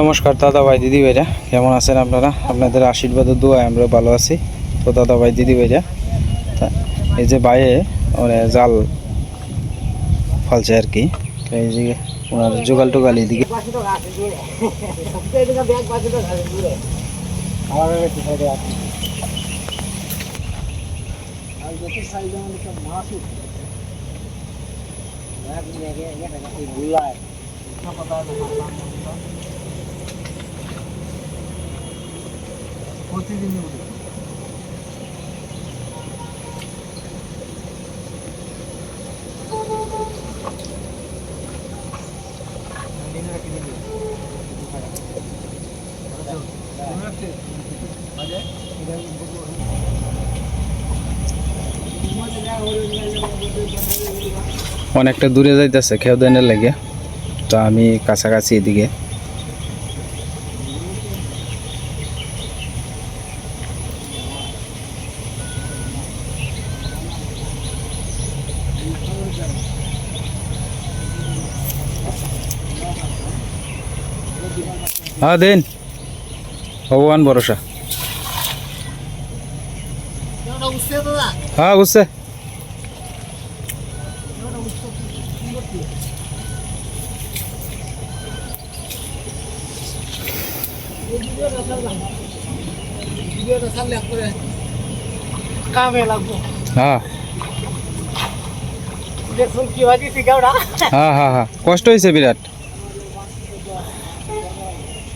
নমস্কার দাদা ভাই দিদি ভাইরা, কেমন আছেন আপনারা? আপনাদের আশীর্বাদ ও দোয়ায় আমরা ভালো আছি। তো দাদা ভাই দিদি ভাইরা এই যে বাইরে মানে জাল ফালছে আর কি। এই যে ওনার জোগাল টোগাল এদিকে। অনেকটা দূরে যাইতেছে খেয়ে দেনের লেগে। তো আমি কাছাকাছি এদিকে। হ্যাঁ দিন। ভগবান ভরসা। হ্যাঁ হ্যাঁ কষ্ট হয়েছে বিরাট না এলো মাছটি মারে আল্লাহ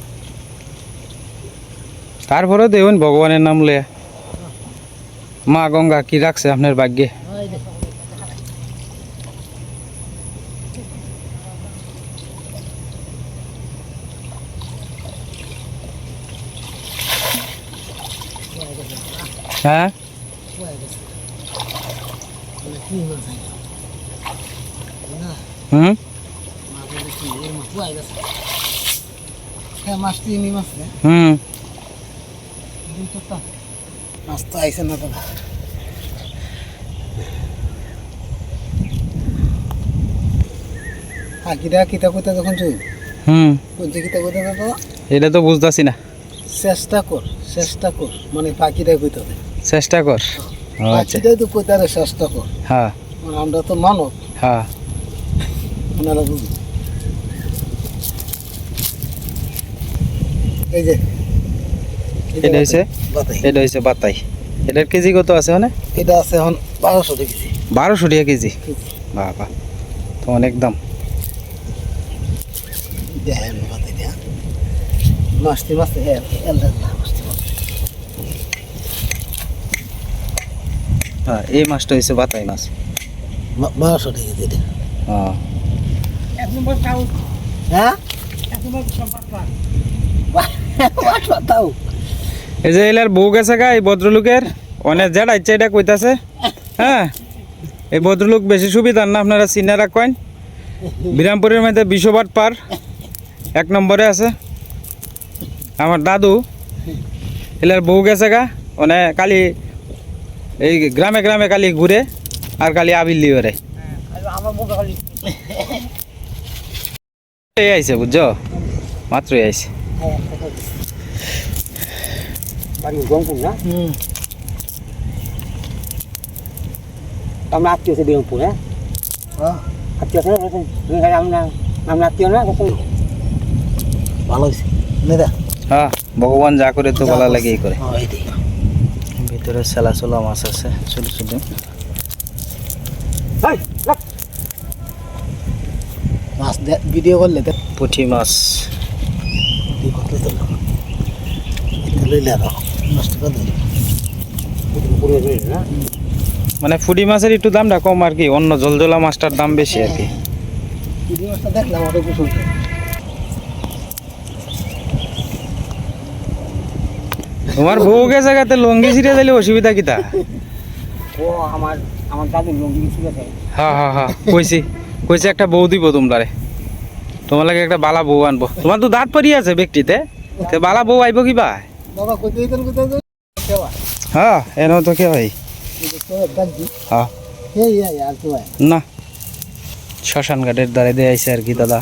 তারপরে দেখুন ভগবানের নাম লয়ে মা গঙ্গা কি রাখছে আপনার ভাগ্যে? হ্যাঁ? হুম? হুম? মাছ তো আইসে না দাদা কিতা কইতে যখন হুম কইতে কিতা কইতে দাদা এটা তো বুঝতেছি না। চেষ্টা কর চেষ্টা কর মানে পাখিরা কইতে হবে। চেষ্টা কর আচ্ছা। তো কইতে আরে চেষ্টা কর হ্যাঁ। মানে আমরা তো মানব। হ্যাঁ। ওনারা বুঝি এই যে এটা বাতাই। এটা হয়েছে বাতাই। এটার কেজি কত আছে মানে এটা আছে এখন বারোশো কেজি। বারোশো টাকা কেজি? কেজি। বাবা তো অনেক দাম। মাছ হ্যাঁ এই মাছটা হয়েছে বাতাই মাছ। বারোশো কেজি এটা। হ্যাঁ? হ্যাঁ তাও এই যে এলার বউ গেছে গা, এই ভদ্রলোকের। অনেক যেটা ইচ্ছা এটা কইতাছে। হ্যাঁ? এই ভদ্রলোক বেশি সুবিধার না, আপনারা চিনে রাখেন। বিরামপুরের মধ্যে বিশ্ববাট পার, এক নম্বরে আছে। আমার দাদু, এলার বউ গেছে গা মানে কালি এই গ্রামে গ্রামে কালি ঘুরে, আর কালি আবিল্লি ওরে আইছে, বুঝছ? মাত্রই আইছে। বাড়ি গঙ্কুম না আমরা আত্মীয় আছে বিরমপুর হ্যাঁ আত্মীয় আছে আমরা আমরা আত্মীয় না ভালো হয়েছে নেদা হ্যাঁ ভগবান যা করে তো বলা লাগেই করে ভিতরে সেলা চলা মাছ আছে ছোট ছোট মাছ ভিডিও করলে পুঁটি মাছ। লইলে দেবে মানে ফুডি মাছের একটু দামটা কম আর কি অন্য জলজলা মাছটার দাম বেশি আর কি। দেখলাম তোমার বউ গেছে গাতে লঙ্গি ছিঁড়ে দিলে অসুবিধা কিতা ও আমার আমার দাদুর লঙ্গি ঠিক আছে হ্যাঁ হ্যাঁ হ্যাঁ কইছি কইছি একটা বউ দিব তোমরারে। তোমার লাগে একটা বালা বউ আনব। তোমার তো দাঁত পরি আছে ব্যক্তিতে বালা বউ আইব কিবা বাবা কোথায় হ্যাঁ এনে তো কে ভাই? হ্যাঁ। না। শ্মশান ঘাটের দ্বারে দিয়ে আইছে আর কি দাদা।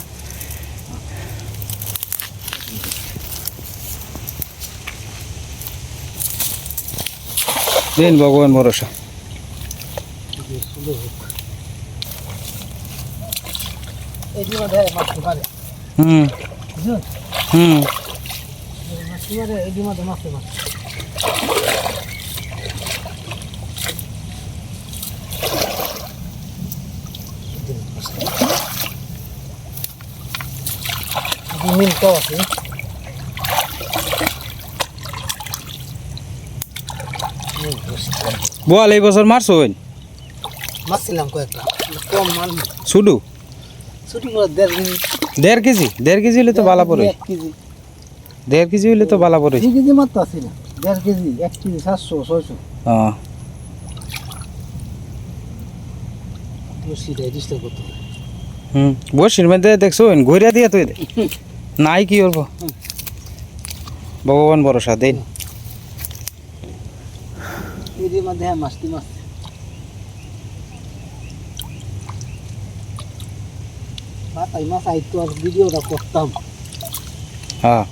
দিন ভগবান ভরসা। হুম। হুম। মাছ পারে এই যে মধ্যে মাছ। মাছ। মিল তো আছে বোয়াল এই বছর মারছো মাছ ছিলাম কয়েকটা। কম মাল ছুটি করে দেড় কেজি। দেড় কেজি? দেড় কেজি হলে তো বালা পড়ে। এক কেজি। দেড় কেজি হলে তো বালা পড়ে। দুই কেজি মাত্র আছে না। দেড় কেজি এক কেজি সাতশো ছয়শো। হ্যাঁ হুম বসির মধ্যে দেখছ ঘুরিয়া দিয়ে তুই নাই কি করব ভগবান ভরসা দিন। হ্যাঁ মাছটি মাছ পাতাই মাছ আইতো আর ভিডিওটা করতাম। হ্যাঁ।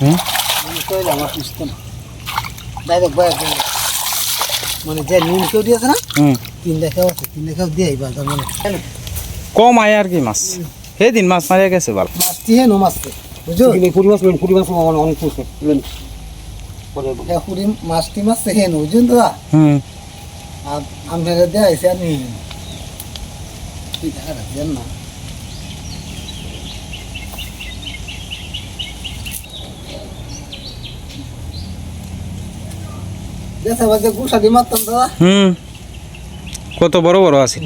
হুম? মনে মানে যে নুন কেউ দিয়েছে না হুম। তিন দেখাও তিন দেখাও দিয়ে আইবা মানে। কম আয় আর কি মাছ। সেদিন মাছ মারিয়া গেছে ভালো। মাছটি হে নো মাছতে বুঝছ? পুরি মাছ পুরি মাছ অনেক পুষে লেন মাছটি মাছ নো দাদা? হুম। দিয়ে আইসি আর নিয়ে তুই না। হুম। কত বড় বড় আছে।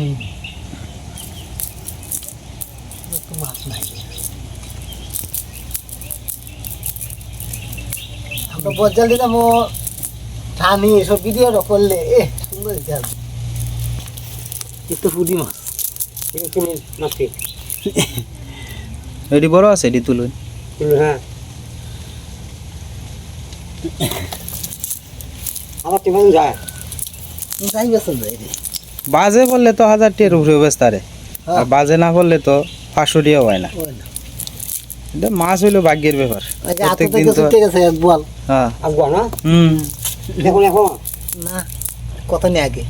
বজ্জাল দিতাম ও ঠানি এসব ভিডিও করলে এ মাছ। এটি বড় আছে এটি তুলুন। হ্যাঁ। আমার টিমান যায়। যাই বেসন যাই বাজে বললে তো হাজার টিয়ার উপরে বেস্তারে হ্যাঁ। আর বাজে না বললে তো পাঁচশো টিয়া হয় না। এটা মাছ হইল ভাগ্যের ব্যাপার। আজ এত প্রত্যেক দিন তো ছুটে গেছে এক বল হ্যাঁ। হুম। না। কত নেই আগে।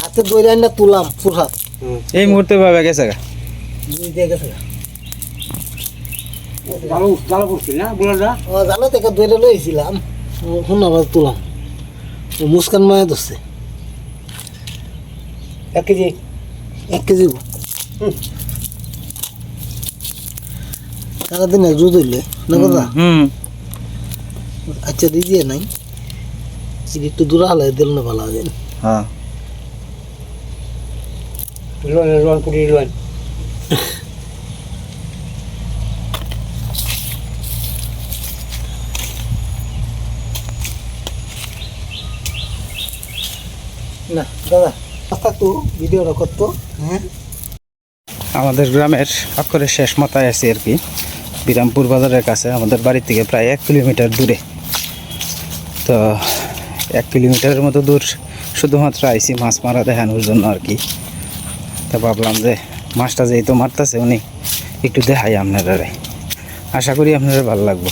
হাতে বই লাইনটা তুলাম পুরহাত এই মুহূর্তে ভাবে গেছে গা। দিয়ে গেছে জালো জালো পড়ছিল না বুলাটা ও জানো থেকে দইটা লইছিলাম শুন আবার তুলাম। ও মুস্কান মায়া ধরছে। এক কেজি এক কেজি গো। সারাদিন এক রোদ হইলে না কথা? আচ্ছা দিয়ে নাই। এটি একটু দূরে হালাই দিল না ভালো হবে। হ্যাঁ। লোন লোন পুরি লোন না দাদা রাস্তা তো ভিডিওটা করতো। হ্যাঁ। আমাদের গ্রামের আক্ষরের শেষ মাথায় আছি আর কি। বিরামপুর বাজারের কাছে আমাদের বাড়ি থেকে প্রায় এক কিলোমিটার দূরে। তো এক কিলোমিটারের মতো দূর শুধুমাত্র আইসি মাছ মারা দেখানোর জন্য আর কি। তা ভাবলাম যে মাছটা যেহেতু মারতেছে উনি একটু দেখাই আপনারা আশা করি আপনারা ভালো লাগবে।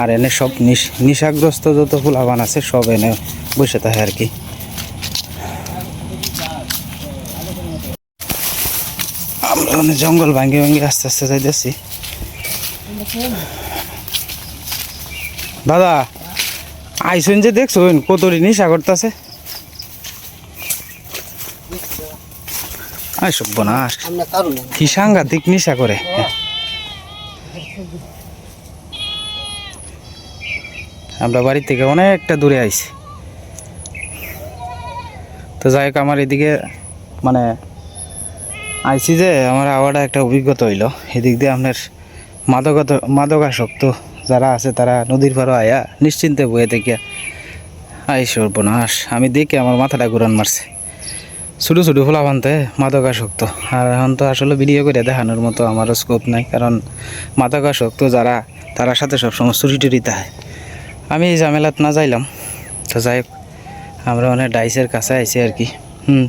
আর এনে সব নিশ নিশাগ্রস্ত যত ফুলাবান আছে সব এনে বসে থাকে আর কি। আমরা মানে জঙ্গল ভাঙ্গে ভাঙ্গে আস্তে আস্তে যাইতেছি। দাদা! আইসুন যে দেখছুন কতরি নিশা করতেছে। আই সব্যনাশ কি সাংঘাতিক নিশা করে। আমরা বাড়ি থেকে অনেকটা দূরে আইছি। তো যাই হোক, আমার এদিকে মানে আইসি যে, আমার আওয়াটা একটা অভিজ্ঞতা হইল। এদিক দিয়ে আপনার মাদকত মাদকাসক্ত যারা আছে তারা নদীর পাড়ে আয়া নিশ্চিন্তে বয়ে থেকে আই সর্বনাশ, আমি দেখি আমার মাথাটা ঘুরান মারছে। ছোটো ছোটো ফোলা ভানতে মাদকাসক্ত। আর এখন তো আসলে ভিডিও করে দেখানোর মতো আমারও স্কোপ নাই, কারণ মাদকাসক্ত যারা, তার সাথে সব সময় চুরি টুরিতে হয় আমি এই ঝামেলাত না যাইলাম। তো যাই আমরা অনেক ডাইসের কাছে আইছি আর কি। হুম।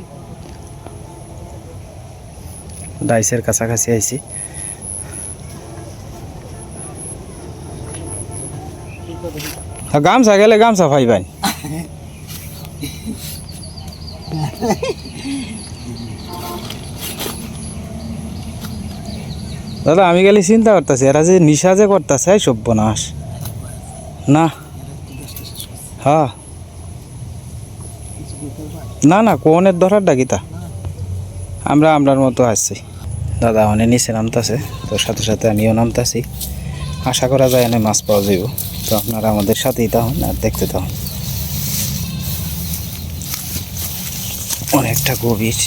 ডাইসের কাছাকাছি আইছি। গামছা গেলে গামছা পাইবেন দাদা, আমি গেলে চিন্তা করতেছি, এরা যে নিশা যে করতেছে সব্যনাশ। না। হ্যাঁ। না না, কোনের ধরার ডাকিতা আমরা আমরার মতো আসছি দাদা, অনেক নিচে নামতাছে, তোর সাথে সাথে আমিও নামতাছি। আশা করা যায় এনে মাছ পাওয়া যাইব। তো আপনারা আমাদের সাথেই তখন আর দেখতে তখন অনেকটা গভীর।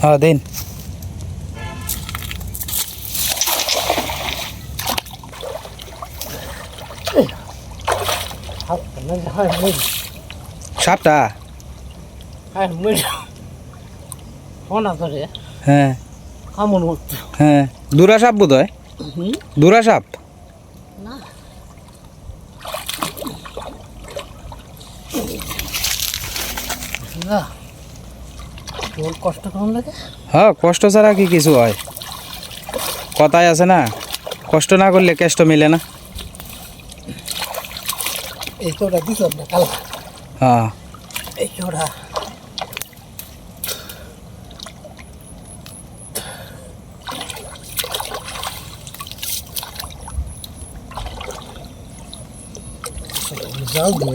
হ্যাঁ দিন। সাপটা। হ্যাঁ হ্যাঁ। কামড় করতে হ্যাঁ। দুরা সাপ বোধ হয় দুরা সাপ? কষ্ট কেমন লাগে? হ্যাঁ কষ্ট ছাড়া কি কিছু হয়? কথায় আছে না। কষ্ট না করলে কেষ্ট মিলে না। এই চোটা দিছ না কালা? হ্যাঁ। এই চোটা জাল দেবো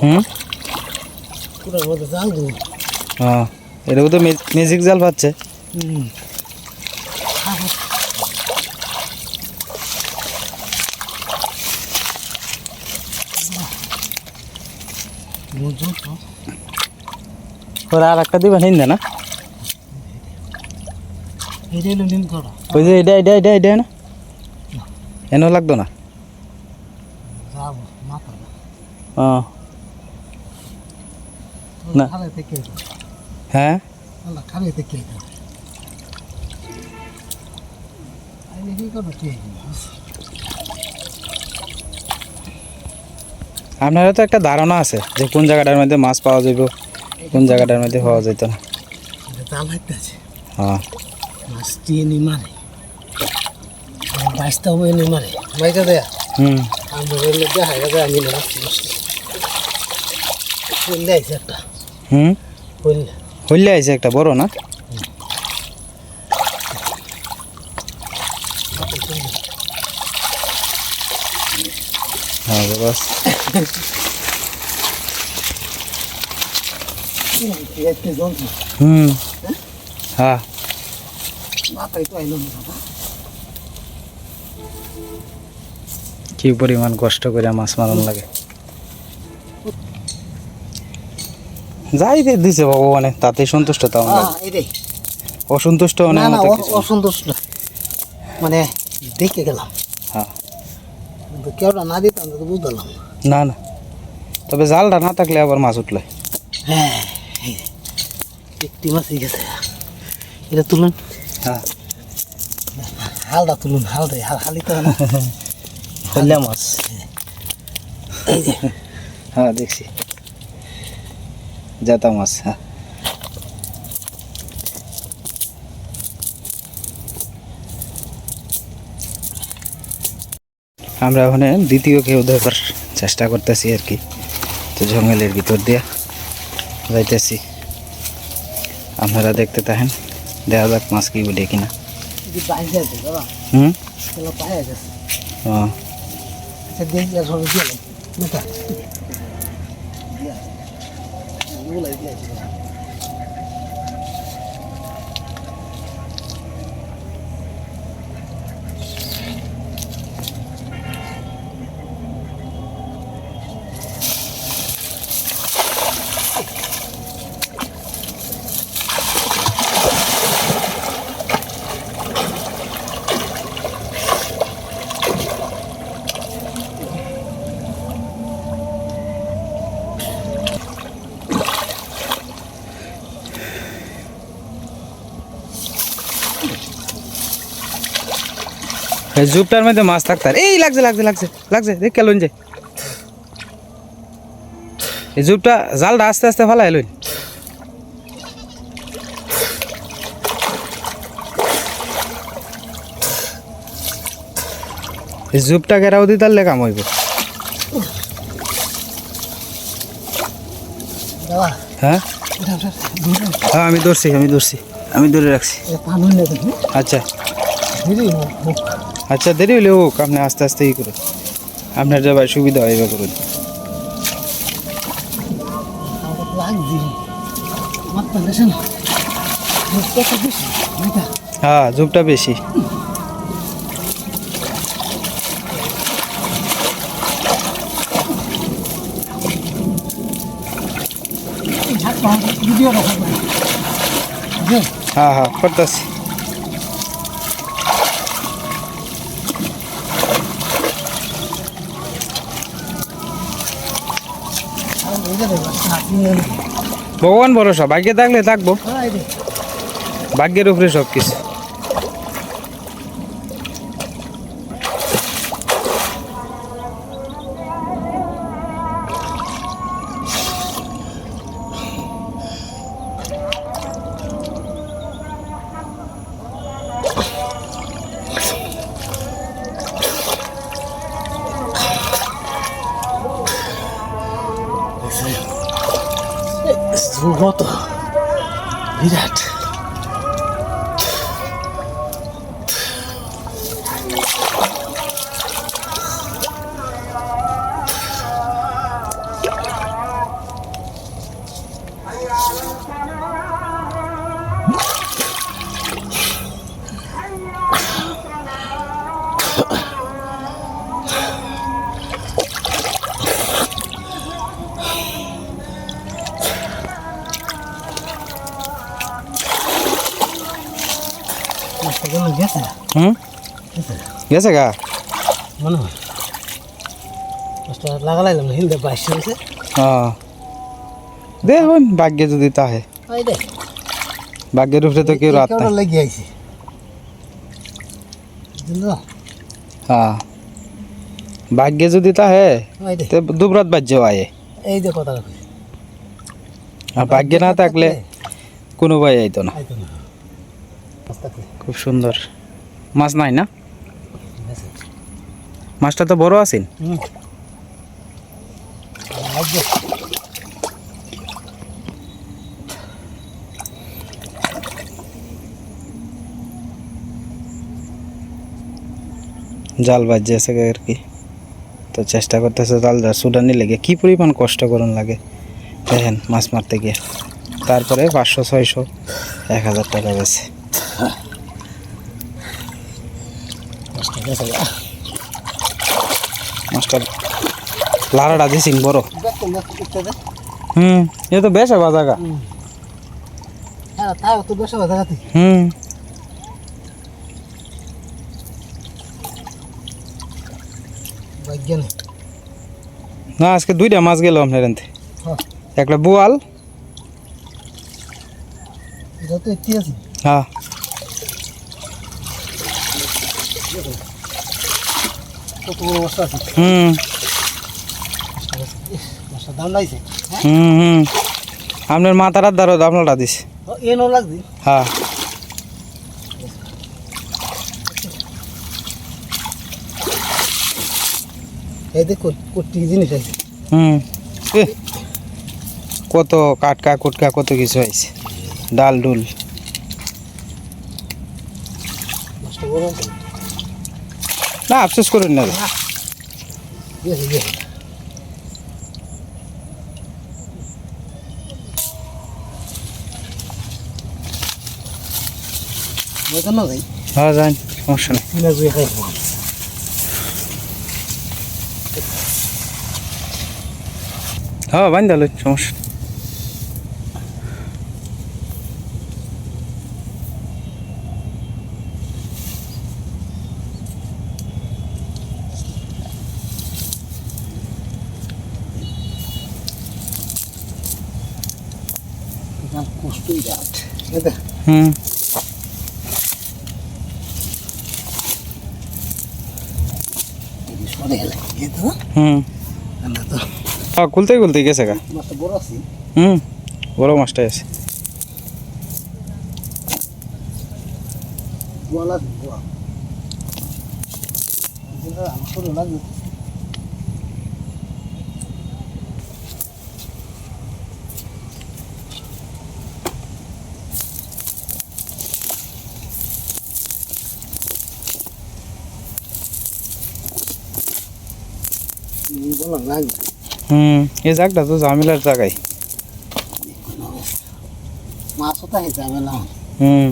হুম? পুরোর মধ্যে জাল দেবো হ্যাঁ এটাও তো মিউজিক জাল পাচ্ছে। হুম। ওরা আর একটা দিবেন হিন্দে না ওই যে এটা এটা এটা এটা না। এনেও লাগতো না? না। হ্যাঁ? আপনারও তো একটা ধারণা আছে যে কোন জায়গাটার মধ্যে মাছ পাওয়া যাইব কোন জায়গাটার মধ্যে পাওয়া যেত না। হ্যাঁ। মাছ দিয়ে নি মারে বাইশটা হবে নি মারে বাইকা দেয়া হুম দেখা আমি আইছে একটা। হুম? হইলে আইছে একটা বড় না? হ্যাঁ বাস হুম। হ্যাঁ। মাথায় তো আইলো না বাবা। কি পরিমাণ কষ্ট করে মাছ মারণ লাগে। যাই দে দিছে ভগবানে তাতে সন্তুষ্ট তো আমরা। অসন্তুষ্ট না অনেক না। অসন্তুষ্ট মানে দেখে গেলাম। হ্যাঁ। কেউটা না দিতাম তো বুঝলাম না। না তবে জালটা না থাকলে আবার মাছ উঠলে। হ্যাঁ একটি মাছ গেছে। এটা তুলুন। হ্যাঁ। হালটা তুলুন হাল হাল হালি তো না। মাছ। এই যে হ্যাঁ দেখছি। জাতা মাছ হ্যাঁ আমরা ওখানে দ্বিতীয় কেউ দেখার চেষ্টা করতেছি আর কি তো জঙ্গলের ভিতর দিয়ে যাইতেছি আপনারা দেখতে থাকেন দেখা যাক মাছ কি উঠে কিনা যে বাইরে আছে বাবা হুম চলো পায়ে গেছে ও আচ্ছা দেখি আর সব জুপটার মধ্যে মাছ থাকতার। এই লাগছে লাগছে লাগছে লাগছে দেখ কেলুন যে এই জুপটা জালটা আস্তে আস্তে ফালাই লইন। এই জুপটা গেরাও দিতে পারলে কাম হইব। হ্যাঁ? হ্যাঁ আমি ধরছি আমি ধরছি আমি ধরে রাখছি। আচ্ছা। আচ্ছা দেরি হলে হোক, আপনি আস্তে আস্তে ই করুন। আপনার যাবার সুবিধা হয় এবার করুন। হ্যাঁ জুপটা বেশি। হ্যাঁ হ্যাঁ করতেছি। ভগবান ভরসা ভাগ্যে থাকলে থাকব। ভাগ্যের উপরে সব কিছু বিরাট গেছে গা? মনে হয়। লাগালাইলাম হিলদে বাইশ হয়েছে হ্যাঁ দেখুন ভাগ্যে যদি তাহে ভাগ্যের উপরে তো কেউ রাত লেগে আইছে। হ্যাঁ ভাগ্যে যদি তাহে দুবরাত বাজ্য আয়ে। এই যে কথা আর ভাগ্যে না থাকলে কোনো ভাই আইতো না। খুব সুন্দর। মাছ নাই না? মাছটা তো বড় আছেন জাল বাজছে আছে আর কি। তো চেষ্টা করতেছে জাল যা সুডানি লেগে। কি পরিমাণ কষ্ট করুন লাগে। দেখেন মাছ মারতে গিয়ে। তারপরে পাঁচশো ছয়শো এক হাজার টাকা গেছে। মাছটা লাড়াটা দিছিন বড়। হুম এ তো বেশ কথা কথা হুম। না আজকে দুইটা মাছ গেল আপনার এনতে। হ্যাঁ। একটা বোয়াল। হ্যাঁ। কত বড় আছে? হুম। দাম লাগছে হুম হুম। আপনার মাথার দ্বারা আপনারটা দিস। এ নো লাগছে? হ্যাঁ। এই দেখো কোটি জিনিস আছে। হুম। কত কাটকা কুটকা কত কিছু হয়েছে ডাল ডুল। না আফসোস করুন না যাই হ্যাঁ। যান সমস্যা নেই। হ্যাঁ বান্ধা সমস্যা কষ্টই রাত হুম খুলতে খুলতে গেছে গা। হুম hmm. বড় মাছটাই আছে। আমার হুম এই জায়গাটা তো ঝামেলার জায়গায়। মাছও তো হেঁটে হুম।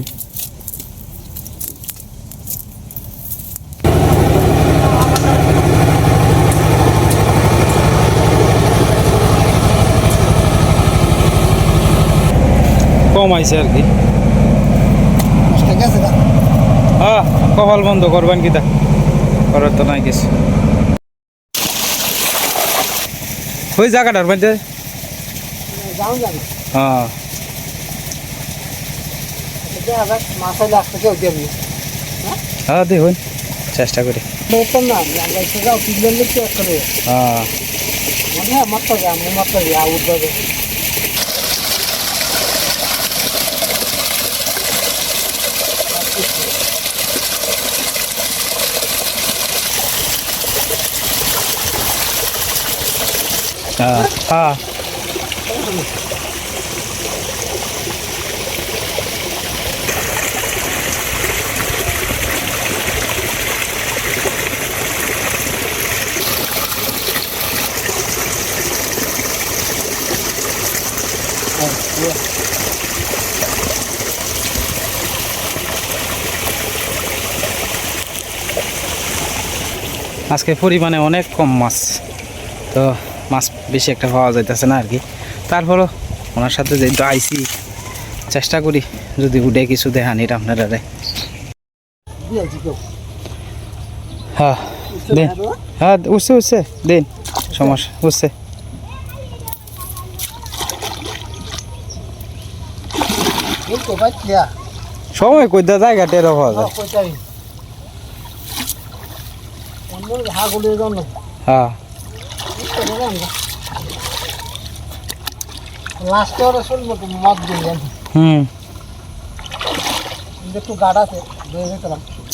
কম আইছে আর কি। হ্যাঁ কপাল বন্ধ করবেন কিতা? করার তো নাই কিছু। ওই জায়গাটার মধ্যে? হ্যাঁ। দেবনি হ্যাঁ? দেখুন চেষ্টা করি। হ্যাঁ। মানে হ্যাঁ মাত্রা যা আমি মাত্রা যা উঠবে হ্যাঁ হ্যাঁ আজকে পরিমাণে অনেক কম মাছ তো মাছ বেশি একটা পাওয়া যাইতেছে না আর কি। তারপরও ওনার সাথে যেহেতু আইসি, চেষ্টা করি যদি উঠে কিছু দেখানির আপনারা দিয়েছি কেউ হ্যাঁ হ্যাঁ উঠছে উঠছে, দিন। সমস্যা, উঠছে। সময় কইদা জায়গা টেরো পাওয়া যায়। হ্যাঁ। লাস্টে ওরা শুনব মদ দিলেন হুম। একটু গাড আছে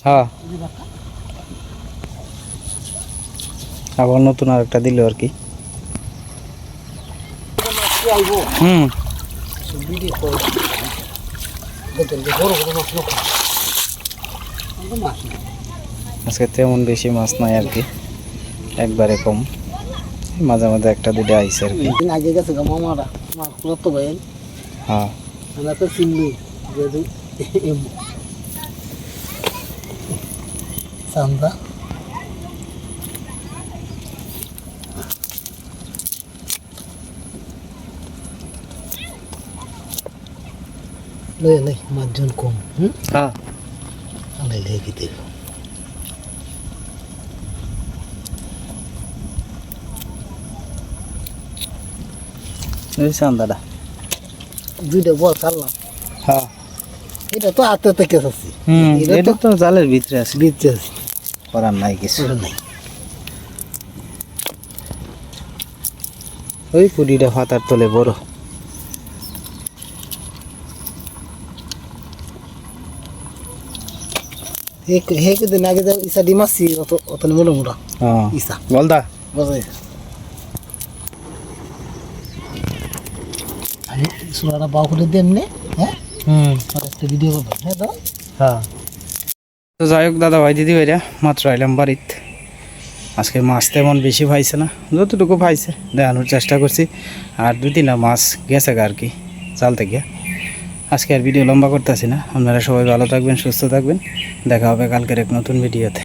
হ্যাঁ আবার নতুন আর একটা দিল আর কি। হুম। আজকে তেমন বেশি মাছ নাই আর কি। একবারে কম। মাঝে মাঝে একটা দুটো আইসে আর কি। আগে গেছে মামারা। মাছ তো ভাই হ্যাঁ আমরা তো চিনলি যদি চান্দা লই লই মাছজন কম হুম হ্যাঁ লই লই কি দেব বুঝছেন দুইটা বল ছাড়লাম। হ্যাঁ। এটা তো থেকে আছে। হুম এটা তো জালের ভিতরে আছে। বিচ্ছে আছে। করার নাই কিছু। নাই। ওই পুডিটা ফাতার তলে বড়। হে হে দিন আগে যে ইসা ডিম আসছি অত অত মোটা মোটা। হ্যাঁ। ইসা। বলদা। বুঝাই বাউ করে দেন নে হ্যাঁ? হুম। আর একটা ভিডিও করবেন হ্যাঁ দাও হ্যাঁ। তো যাই হোক দাদা ভাই দিদি ভাইরা মাত্র আইলাম বাড়িত। আজকে মাছ তেমন বেশি পাইছে না যতটুকু পাইছে দেখানোর চেষ্টা করছি। আর দু তিনটা মাছ গেছে গা আর কি চাল থেকে। আজকে আর ভিডিও লম্বা করতেছি না। আপনারা সবাই ভালো থাকবেন সুস্থ থাকবেন। দেখা হবে কালকের এক নতুন ভিডিওতে